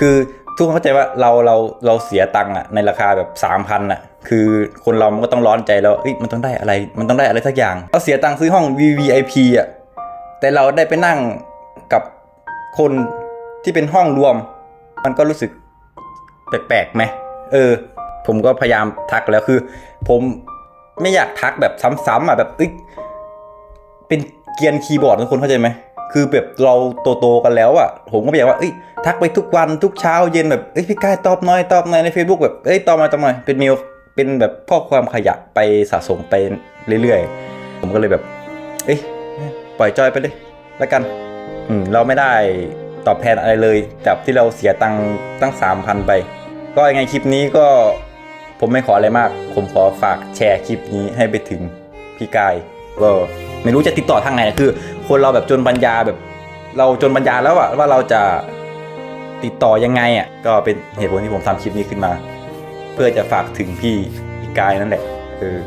คือทุกคนเข้าใจว่าเราเราเราเสียตังค์อะในราคาแบบสามพันอะคือคนเรามันก็ต้องร้อนใจแล้วเอ้ยมันต้องได้อะไร มันต้องได้อะไรสักอย่างเราเสียตังค์ซื้อห้อง VVIP อะแต่เราได้ไปนั่งกับคนที่เป็นห้องรวม มันก็รู้สึกแปลกๆไหมเออ ผมก็พยายามทักแล้วคือ ผมไม่อยากทักแบบซ้ำๆอะแบบเอ้ยเป็นเกียนคีย์บอร์ดทุกคนเข้าใจไหมคือแบบเราโตๆกันแล้วอะ ผมก็ไม่อยากว่าเอ้ย ทักไปทุกวันทุกเช้าเย็นแบบเอ้ยพี่กายตอบหน่อยตอบหน่อยใน Facebook แบบเอ้ยตอบมาตอบหน่อยเป็นเมลเป็นแบบข้อความขยะไปสะสมไปเรื่อยๆ ผมก็เลยแบบ เอ้ยปล่อยจอยไปเลยแล้วกัน อืมเราไม่ได้ตอบแทนอะไรเลยจากที่เราเสียตังค์ตั้งสามพันไป ก็ยังไงคลิปนี้ก็ผมไม่ขออะไรมาก ผมขอฝากแชร์คลิปนี้ให้ไปถึงพี่กายก็ไม่รู้จะติดต่อทางไหนคือ คนเราแบบจนปัญญาแบบ เราจนปัญญาแล้วอะว่าเราจะ ติดต่อยังไงอะก็เป็นเหตุผลที่ผมทำคลิปนี้ขึ้นมา เพื่อจะฝากถึงพี่พี่กายนั่นแหละเออ